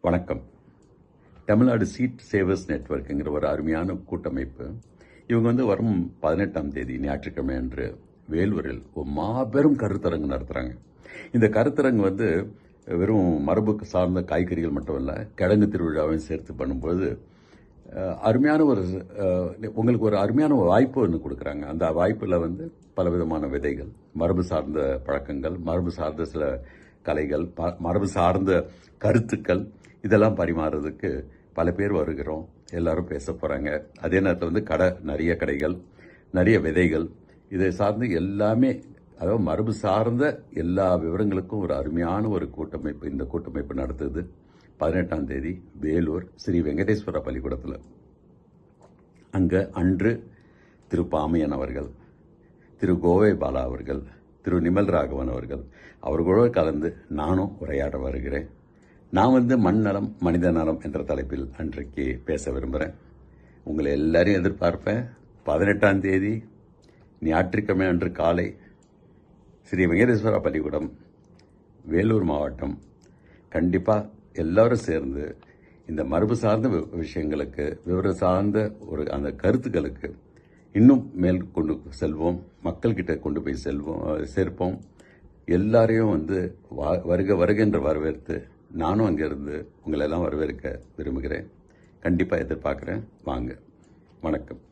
வணக்கம். Tamil Nadu seat savers நெட்வொர்க்குங்கிற ஒரு அருமையான கூட்டமைப்பு. இவங்க வந்து வரும் பதினெட்டாம் தேதி ஞாயிற்றுக்கிழமை அன்று வேலூரில் ஒரு மாபெரும் கருத்தரங்கு நடத்துகிறாங்க இந்த கருத்தரங்கு வந்து வெறும் மரபுக்கு சார்ந்த காய்கறிகள் மட்டும் இல்லை கிழங்கு திருவிழாவையும் சேர்த்து பண்ணும்போது அருமையான ஒரு உங்களுக்கு ஒரு அருமையான ஒரு வாய்ப்பு ஒன்று கொடுக்குறாங்க. அந்த வாய்ப்பில் வந்து பலவிதமான விதைகள் மரபு சார்ந்த பழக்கங்கள் மரபு சார்ந்த சில கலைகள் ப- மரபு சார்ந்த கருத்துக்கள் இதெல்லாம் பரிமாறுறதுக்கு பல பேர் வருகிறோம். எல்லாரும் பேச போகிறாங்க அதே நேரத்தில் வந்து கடை நிறைய கடைகள் நிறைய விதைகள். இதை சார்ந்து எல்லாமே அதாவது மரபு சார்ந்த எல்லா விவரங்களுக்கும் ஒரு அருமையான ஒரு கூட்டமைப்பு இந்த கூட்டமைப்பு நடத்துது பதினெட்டாம் தேதி வேலூர் ஸ்ரீ வெங்கடேஸ்வர பள்ளிக்கூடத்தில். அங்கே அன்று திரு பாமையன் அவர்கள் திரு கோவை பாலா அவர்கள் திரு நிமல் ராகவன் அவர்கள் அவர்களோடு கலந்து நானும் உரையாட வருகிறேன். நான் வந்து மண் நலம் மனித நலம் என்ற தலைப்பில் அன்றைக்கு பேச விரும்புகிறேன் உங்களை எல்லாரையும் எதிர்பார்ப்பேன். பதினெட்டாம் தேதி ஞாயிற்றுக்கிழமை அன்று காலை ஸ்ரீ வெங்கடேஸ்வரா பள்ளிக்கூடம் வேலூர் மாவட்டம். கண்டிப்பாக எல்லோரும் சேர்ந்து இந்த மரபு சார்ந்த வி- விஷயங்களுக்கு விவரம் சார்ந்த ஒரு அந்த கருத்துக்களுக்கு இன்னும் மேல் கொண்டு செல்வோம். மக்கள்கிட்ட கொண்டு போய் செல்வோம் சேர்ப்போம். எல்லாரையும் வந்து வா- வருக வருக என்று வரவேற்று நானும் அங்கேருந்து உங்களை எல்லாம் வரவேற்க விரும்புகிறேன். கண்டிப்பாக எதிர்பார்க்குறேன். வாங்க. வணக்கம்.